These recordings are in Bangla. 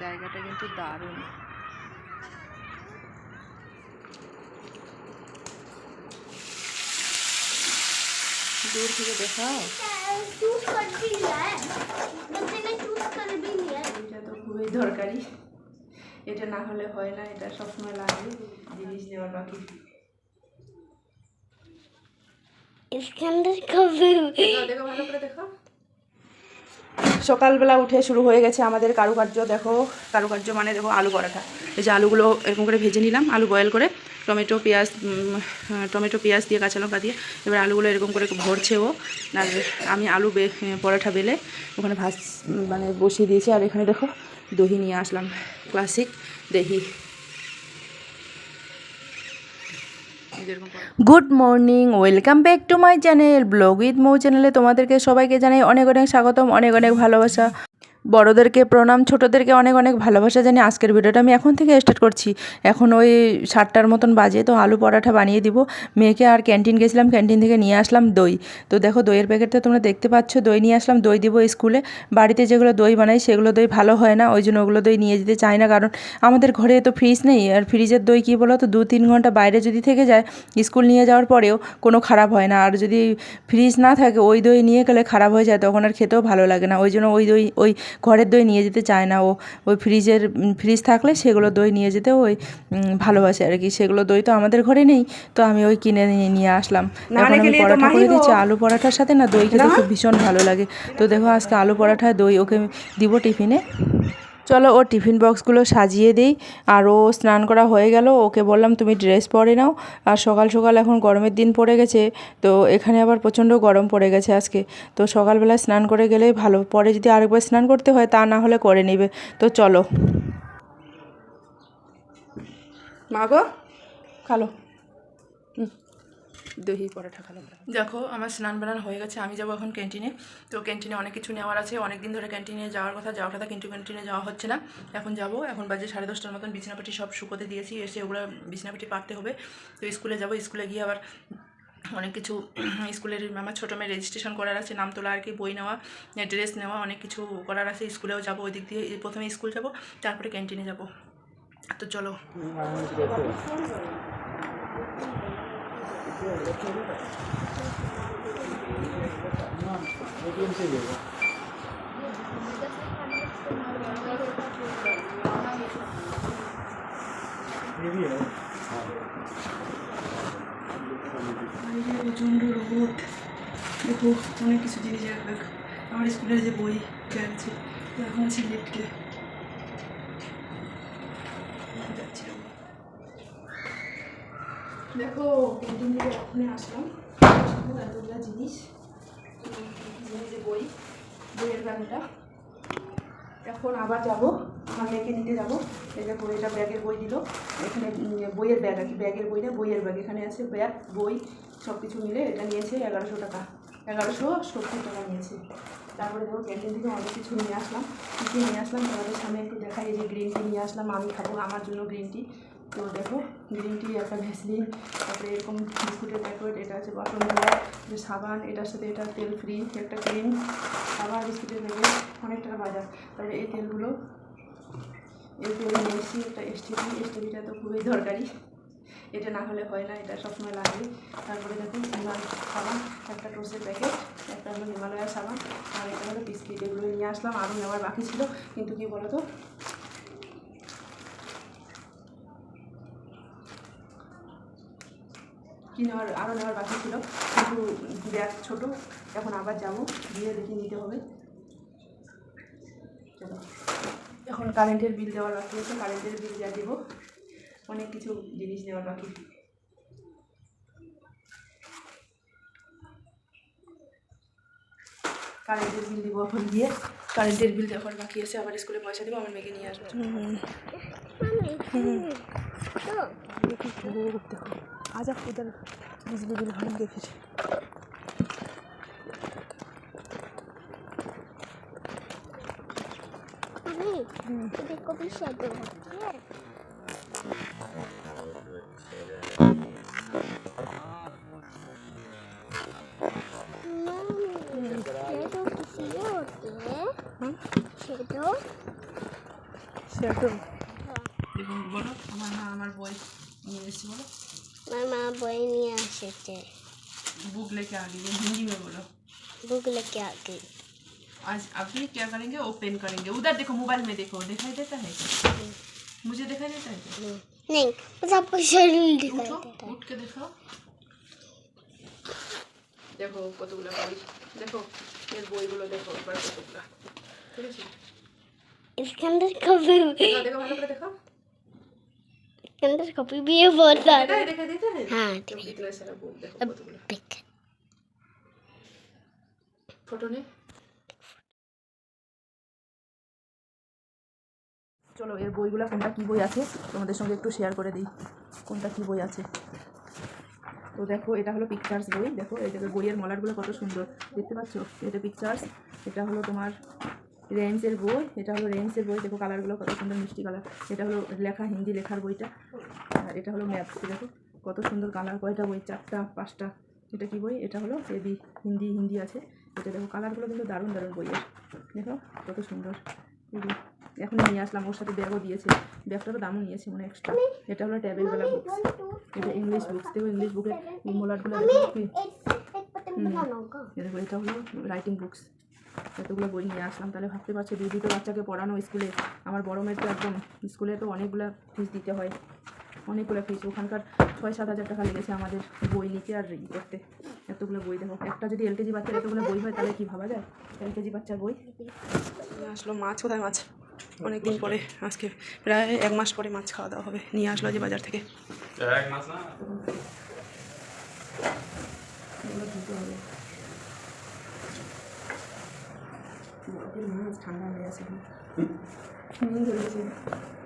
জায়গাটা কিন্তু দারুণ। দূর থেকে দেখাও। এটা তো খুবই দরকারি। এটা না হলে হয় না এটা সবসময় লাগে। জিনিস নেওয়ার বাকি। ইস্কান্দার দেখো ভালো করে দেখো সকালবেলা উঠে শুরু হয়ে গেছে আমাদের কারুকার্য। দেখো কারুকার্য মানে দেখো আলু পরাঠা এই যে আলুগুলো এরকম করে ভেজে নিলাম আলু বয়েল করে। টমেটো পেঁয়াজ হ্যাঁ, টমেটো পেঁয়াজ দিয়ে কাঁচা লঙ্কা দিয়ে এবার আলুগুলো এরকম করে ভরছে ও। আর আমি আলু বে হ্যাঁ, পরাঠা বেলে ওখানে ভাজ মানে বসিয়ে দিয়েছি। আর এখানে দেখো দহি নিয়ে আসলাম। ক্লাসিক দহি। Good morning welcome back to my channel blog with Mou চ্যানেলে তোমাদেরকে সবাইকে জানাই অনেক অনেক স্বাগতম, অনেক অনেক ভালোবাসা। বড়োদেরকে প্রণাম, ছোটোদেরকে অনেক অনেক ভালোবাসা জানি আজকের ভিডিওটা আমি এখন থেকে স্টার্ট করছি। এখন ওই সাতটার মতন বাজে, তো আলু পরাঠা বানিয়ে দিব। মেয়েকে আর ক্যান্টিন গেছিলাম ক্যান্টিন থেকে নিয়ে আসলাম দই। তো দেখো দইয়ের প্যাকেটটা তোমরা দেখতে পাচ্ছ, দই নিয়ে আসলাম, দই দিব স্কুলে। বাড়িতে যেগুলো দই বানাই সেগুলো দই ভালো হয় না, ওই জন্য ওগুলো দই নিয়ে যেতে চাই না। কারণ আমাদের ঘরে তো ফ্রিজ নেই, আর ফ্রিজের দই কী বলো তো দু তিন ঘণ্টা বাইরে যদি থেকে যায়, স্কুল নিয়ে যাওয়ার পরেও কোনো খারাপ হয় না। আর যদি ফ্রিজ না থাকে, ওই দই নিয়ে গেলে খারাপ হয়ে যায়, তখন আর খেতেও ভালো লাগে না। ওই জন্য ওই দই, ওই ঘরের দই নিয়ে যেতে চায় না ও ওই ফ্রিজের ফ্রিজ থাকলে সেগুলো দই নিয়ে যেতে ওই ভালোবাসে আর কি। সেগুলো দই তো আমাদের ঘরে নেই তো আমি ওই কিনে নিয়ে- আসলাম। এখন আমি পরোটা করে দিচ্ছি আলু পরাঠার সাথে। না দই খেতে খুব ভীষণ ভালো লাগে। তো দেখো আজকে আলু পরাঠা দই ওকে দিব টিফিনে। চলো ও টিফিন বক্সগুলো সাজিয়ে দিই। আর ও স্নান করা হয়ে গেল, ওকে বললাম, তুমি ড্রেস পরে নাও। আর সকাল সকাল এখন গরমের দিন পড়ে গেছে, তো এখানে আবার প্রচণ্ড গরম পড়ে গেছে আজকে। তো সকালবেলা স্নান করে গেলেই ভালো, পরে যদি আরেকবার স্নান করতে হয়, তা না হলে করে নেবে। তো চলো। মা গো, খালো। দহি পরোটা খালো দেখো, আমার স্নান বানান হয়ে গেছে, আমি যাব এখন ক্যান্টিনে। তো ক্যান্টিনে অনেক কিছু নেওয়ার আছে অনেক দিন ধরে ক্যান্টিনে যাওয়ার কথা যাওয়ার কথা, কিন্তু ক্যান্টিনে যাওয়া হচ্ছে না। এখন যাব, এখন বাজে সাড়ে দশটার মতন, বিছনাপাটি সব শুকোতে দিয়েছি, এসে ওগুলো বিছনাপাটি পাততে হবে। তো স্কুলে যাব, স্কুলে গিয়ে আবার অনেক কিছু স্কুলের আমার ছোটো মেয়ে রেজিস্ট্রেশন করার আছে, নাম তোলা আর কি, বই নেওয়া ড্রেস নেওয়া, অনেক কিছু করার আছে, স্কুলেও যাব ওই দিক দিয়ে, প্রথমে স্কুল যাব, তারপরে ক্যান্টিনে যাব। তো চলো। প্রচণ্ড রোদ দেখো অনেক কিছু জিনিস রাখবে আমার স্কুলের যে বই যাচ্ছে তো এখন আছি লিফটে যাচ্ছি আমি। দেখো ক্যান্টিন থেকে ওখানে আসলাম। এতগুলো জিনিস। যে বই, বইয়ের ব্যাগটা। এখন আবার যাব, আমার মেয়েকে নিতে যাব। এটা ব্যাগের বই দিল। এখানে বইয়ের ব্যাগ আর কি, ব্যাগের বই না, বইয়ের ব্যাগ। এখানে আছে ব্যাগ, বই সব কিছু মিলে এটা নিয়েছে এগারোশো টাকা। এগারোশো সত্তর টাকা নিয়েছে। তারপরে দেখো, ক্যান্টিন থেকে অনেক কিছু নিয়ে আসলাম। কী কী নিয়ে আসলাম? তোমাদের সামনে একটু দেখাই। যে গ্রিন টি নিয়ে আসলাম, আমি খাব আমার জন্য গ্রিন টি। তো দেখো গ্রিন টি একটা ভ্যাসলিন তারপরে এরকম বিস্কুটের প্যাকেট এটা আছে ধোয়া সাবান, এটার সাথে এটা তেল ফ্রি একটা ক্রিম আবার বিস্কুটের প্যাকেট অনেক টাকা বাজার। তারপরে এই তেলগুলো, এই তেল নিয়ে একটা এসটিভি এসটিভিটা তো খুবই দরকারি। এটা না হলে হয় না, এটা সবসময় লাগে। তারপরে দেখুন হিমাল সাবান, একটা টোসের প্যাকেট একটা হলো হিমালয়ার সাবান, আর একটা হলো বিস্কিট এগুলো নিয়ে আসলাম। আরও নেওয়ার বাকি ছিল, কিন্তু কি বলো কি নেওয়ার আরও নেওয়ার বাকি ছিল কিন্তু ব্যাগ ছোটো এখন আবার যাব গিয়ে দেখি নিতে হবে চলো এখন কারেন্টের বিল দেওয়ার বাকি আছে কারেন্টের বিল যা দেবো অনেক কিছু জিনিস নেওয়ার বাকি কারেন্টের বিল দিব এখন গিয়ে কারেন্টের বিল দেওয়ার বাকি আছে আবার স্কুলে পয়সা দেবো আমার মেয়েকে নিয়ে আসব आज उधर बिजली बिल हम देखे देखो भी शेडो होती है शेडो किसी होती है शेडो शेडो আমার মা বই নিয়ে এসেছে बुक लेके आ गई है हिंदी में बोलो बुक लेके आ गई आज अभी क्या करेंगे ओपन करेंगे उधर देखो मोबाइल में देखो दिखाई देता है क्या मुझे दिखाई देता है क्या नहीं बस आपको शरीर दिखाई उठो देता है उठ के देखो দেখো কতগুলো বই দেখো এর বইগুলো দেখো এবার কতগুলো ঠিক আছে इसके अंदर कभी भी দেখো দেখো ভালো করে দেখো इसके अंदर कभी भी ये बहुत सारे দেখাই দেখাই দিতে है हाँ तो इतना सारा बुक देखो কতগুলো देख ফটো নে চলো এর বইগুলো কোনটা কী বই আছে তোমাদের সঙ্গে একটু শেয়ার করে দিই কোনটা কী বই আছে তো দেখো এটা হলো পিকচার্স বই দেখো এই দেখো বইয়ের মলারগুলো কত সুন্দর দেখতে পাচ্ছ এটা পিকচার্স এটা হলো তোমার রেমসের বই এটা হলো রেমসের বই দেখো কালারগুলো কত সুন্দর মিষ্টি কালার এটা হলো লেখা হিন্দি লেখার বইটা আর এটা হলো ম্যাথস দেখো কত সুন্দর কালার কয়টা বই চারটা পাঁচটা এটা কি বই এটা হলো এবি হিন্দি হিন্দি আছে এটা দেখো কালারগুলো কিন্তু দারুণ দারুণ বইয়ের দেখো কত সুন্দর এখন নিয়ে আসলাম ওর সাথে ব্যাগও দিয়েছে ব্যাগটারও দামও নিয়েছে মানে এক্সট্রা এটা হলো ট্যাবেলবেলা বুকস এটা ইংলিশ বুকস দেখো ইংলিশ বুকের মোলারগুলো দেখো এটা হলো রাইটিং বুকস এতগুলো বই নিয়ে আসলাম। তাহলে ভাবতে পারছ দুই দুটো বাচ্চাকে পড়ানো স্কুলে আমার বড় মেয়ের তো একদম স্কুলে তো অনেকগুলো ফিস দিতে হয়। অনেকগুলো ফিস ওখানকার ছয় সাত হাজার টাকা লেগেছে আমাদের বই নিতে আর ই করতে। এতগুলো বই দেখো। একটা যদি এলকেজি বাচ্চার এতগুলো বই হয় তাহলে কি ভাবা যায়? এলকেজি বাচ্চার বই? নিয়ে আসলো মাছ কোথায় মাছ? অনেক দিন পরে আজকে প্রায় এক মাস পরে মাছ খাওয়া দাওয়া হবে। নিয়ে আসলো যে বাজার থেকে। এক মাস না? এগুলো ধুতে হবে বরফের মাছ ঠান্ডা হয়ে গেছে হুম ধরেছে তো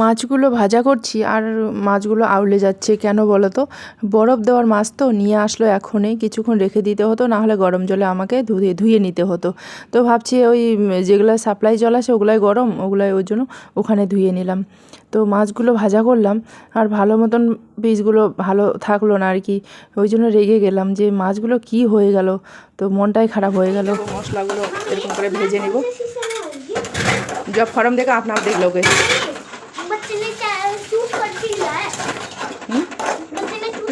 মাছগুলো ভাজা করছি আর মাছগুলো আউলে যাচ্ছে, কেন বলো তো বরফ দেওয়ার মাছ তো নিয়ে আসলো এখনই, কিছুক্ষণ রেখে দিতে হতো না হলে গরম জলে আমাকে ধুয়ে ধুয়ে নিতে হতো। তো ভাবছি ওই যেগুলো সাপ্লাই জল আছে ওগুলাই গরম, ওগুলাই ওই জন্য ওখানে ধুয়ে নিলাম। তো মাছগুলো ভাজা করলাম, আর ভালো মতন পিসগুলো ভালো থাকল না আর কি। ওই জন্য রেগে গেলাম যে মাছগুলো কি হয়ে গেল? তো মনটাই খারাপ হয়ে গেল। মশলাগুলো এরকম করে ভেজে নেব। জব ফরম দেখে আপনার দেখ লোকে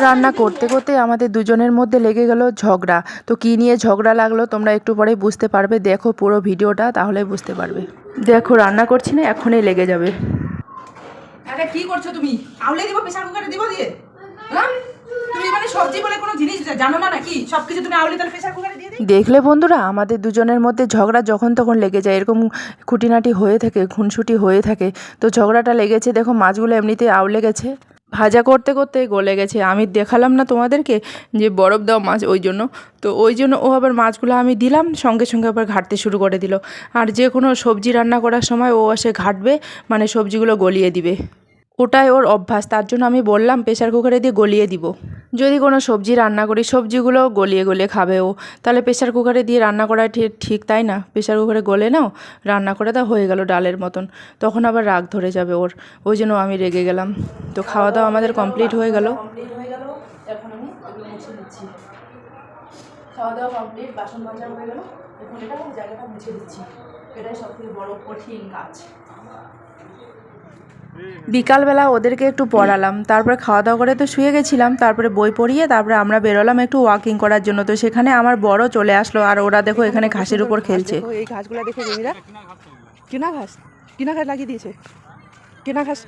রান্না করতে করতে আমাদের দুজনের মধ্যে লেগে গেল ঝগড়া। তো কী নিয়ে ঝগড়া লাগল তোমরা একটু পরেই বুঝতে পারবে। দেখো পুরো ভিডিওটা তাহলে বুঝতে পারবে। দেখো রান্না করছি না এখনই লেগে যাবে। আরে কি করছ তুমি? আউলে দিব প্রেসার কুকারে দিব দিয়ে? হ্যাঁ? তুমি মানে সবজি বলে কোনো জিনিস জানো না নাকি? সবকিছু তুমি আউলে তাহলে প্রেসার কুকারে দিয়ে দেখলে বন্ধুরা আমাদের দুজনের মধ্যে ঝগড়া যখন তখন লেগে যায় এরকম খুঁটিনাটি হয়ে থাকে খুনসুটি হয়ে থাকে। তো ঝগড়াটা লেগেছে দেখো মাছগুলো এমনিতেই আউলে গেছে। ভাজা করতে করতে গলে গেছে। আমি দেখালাম না তোমাদেরকে যে বরফ দেওয়া মাছ ওই জন্য। তো ওই জন্য ও আবার মাছগুলো আমি দিলাম, সঙ্গে সঙ্গে আবার ঘাটতে শুরু করে দিল। আর যে কোনো সবজি রান্না করার সময় ও এসে ঘাটবে মানে সবজিগুলো গলিয়ে দিবে। ওটাই ওর অভ্যাস। তার জন্য আমি বললাম প্রেশার কুকারে দিয়ে গলিয়ে দিব। যদি কোনো সবজি রান্না করি, সবজিগুলো গলিয়ে গলিয়ে খাবে ও। তাহলে প্রেশার কুকারে দিয়ে রান্না করা ঠিক তাই না? প্রেশার কুকারে গলে নাও, রান্না করে তা হয়ে গেল ডালের মতন। তখন আবার রাগ ধরে যাবে ওর। ওই জন্য আমি রেগে গেলাম। তো খাওয়া দাওয়া আমাদের কমপ্লিট হয়ে গেল। খাওয়া দাওয়া কমপ্লিট, বাসন মাজা হয়ে গেল। এখন এটা জায়গাটা মুছে দিচ্ছি। এটাই সব থেকে বড় কঠিন কাজ। বিকালবেলা ওদেরকে একটু পড়ালাম। তারপরে খাওয়া দাওয়া করে তো শুয়ে গেছিলাম, তারপরে বই পড়িয়ে তারপরে আমরা বেরোলাম একটু ওয়াকিং করার জন্য। তো সেখানে আমার বড় চলে আসলো আর ওরা দেখো এখানে ঘাসের উপর খেলছে। এই ঘাসগুলো দেখো জমিরা কিনা ঘাস? কিনা ঘাস লাগিয়ে দিয়েছে। কিনা ঘাস?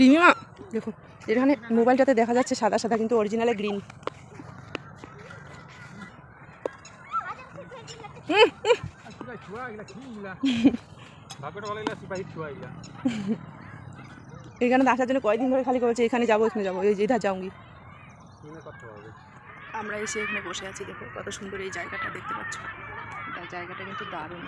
রিমিমা দেখো, এখানে মোবাইলটাতে দেখা যাচ্ছে সাদা সাদা, কিন্তু অরিজিনালে গ্রিন এখানে আসার জন্য কয়দিন ধরে খালি করেছে এখানে যাব এখানে যাব এই যেটা যাওগি যাওঙ্গি। আমরা এসে এখানে বসে আছি দেখো কত সুন্দর এই জায়গাটা দেখতে পাচ্ছ। এটা জায়গাটা কিন্তু দারুণ।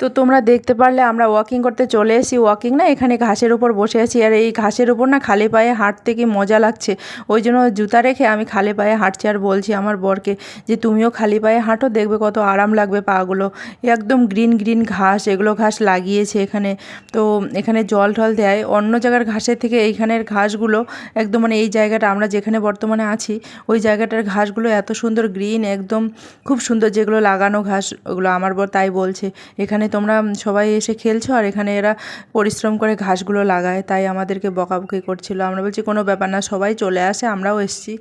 তো তোমরা দেখতে পারলে আমরা ওয়াকিং করতে চলে এসেছি। ওয়াকিং না এখানে ঘাসের উপর বসে আছি। আর এই ঘাসের উপর না খালি পায়ে হাঁটতে কি মজা লাগছে? ওই জন্য জুতা রেখে আমি খালি পায়ে হাঁটছি আর বলছি আমার বরকে যে, তুমিও খালি পায়ে হাঁটো, দেখবে কত আরাম লাগবে পাগুলো। একদম গ্রিন গ্রিন ঘাস, এগুলো ঘাস লাগিয়েছে এখানে। তো এখানে জল টল দেয়। অন্য জায়গার ঘাসের থেকে এইখানের ঘাসগুলো একদম মানে এই জায়গাটা আমরা যেখানে বর্তমানে আছি, ওই জায়গাটার ঘাসগুলো এত সুন্দর গ্রিন একদম খুব সুন্দর যেগুলো লাগানো ঘাস, ওগুলো আমার বর তাই বলছে। এখানে তোমরা সবাই এসে খেলছো আর এখানে এরা পরিশ্রম করে ঘাসগুলো লাগায় তাই আমাদেরকে বকাবকি করছিল। আমরা বলছি কোনো ব্যাপার না সবাই চলে আসে আমরাও এসছি।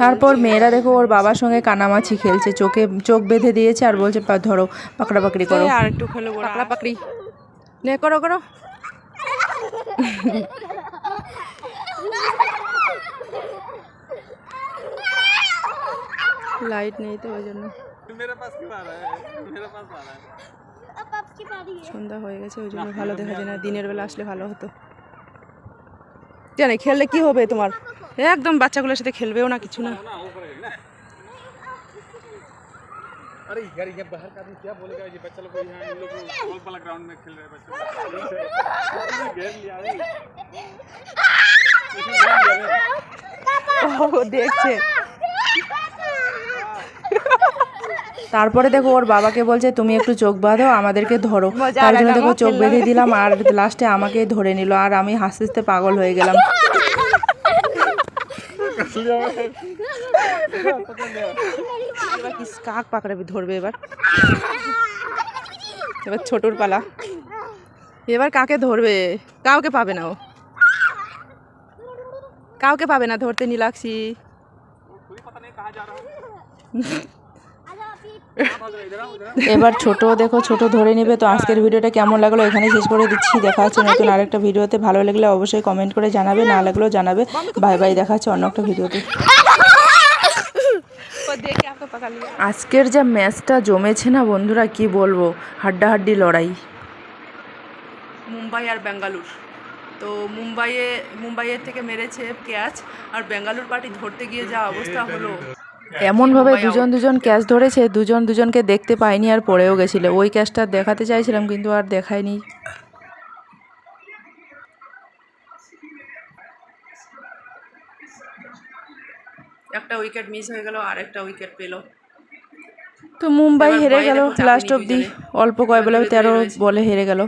তারপর মেয়েরা দেখো ওর বাবার সঙ্গে কানামাছি খেলছে চোখে চোখ বেঁধে দিয়েছে আর বলছে ধরো পাকড়া পাকড়ি করো। আর একটু খেলো পাকড়া পাকড়ি। নে করো করো। লাইট নেই তো ওই জন্য मेरे पास क्यों आ रहा है मेरे पास आ रहा है अब आपकी बारी है সন্ধ্যা হয়ে গেছে ওই জন্য ভালো দেখা যায় না দিনের বেলা আসলে ভালো হতো জানে খেললে কি হবে তোমার একদম বাচ্চাগুলোর সাথে খেলবেও না কিছু না ना वो पड़ेगा ना अरे यार ये बाहर का आदमी क्या बोलेगा ये बच्चा लोग यहाँ इन लोग बॉल वाला ग्राउंड में खेल रहे हैं बच्चे लोग। घेर लिया रे। ও দেখছে তারপরে দেখো ওর বাবাকে বলছে তুমি একটু চোখ বাঁধো আমাদেরকে ধরো। তার জন্য দেখো চোখ বেঁধে দিলাম আর লাস্টে আমাকে ধরে নিল আর আমি হাসতে হাসতে পাগল হয়ে গেলাম। কাক পাকড়াবি ধরবে এবার? এবার ছোটর পালা। এবার কাকে ধরবে? কাউকে পাবে না ও। কাউকে পাবে না ধরতে নিলাক্সি এবার ছোট দেখো, ছোট ধরে নেবে। তো আজকের ভিডিওটা কেমন লাগল এখানে শেষ করে দিচ্ছি। দেখা হচ্ছে নতুন আরেকটা ভিডিওতে। ভালো লাগলে অবশ্যই কমেন্ট করে জানাবে, না লাগলেও জানাবে। বাই বাই দেখা হচ্ছে অন্য একটা ভিডিওতে। আজকের যা ম্যাচটা জমেছে না বন্ধুরা, কি বলব? হাড্ডাহাড্ডি লড়াই। মুম্বাই আর বেঙ্গালুর তো মুম্বাইয়ে, মুম্বাইয়ের থেকে মেরেছে ক্যাচ, আর বেঙ্গালুর পার্টি ধরতে গিয়ে যা অবস্থা হলো। এমনভাবে দুজন দুজন ক্যাচ ধরেছে দুজন দুজনকে দেখতে পাইনি আর পড়েও গেছিল। ওই ক্যাচটা দেখাতে চাইছিলাম কিন্তু আর দেখায়নি। একটা উইকেট মিস হয়ে গেল আর একটা উইকেট পেল। তো মুম্বাই হেরে গেল লাস্ট অবধি অল্প কয় বলে তেরো বলে হেরে গেল।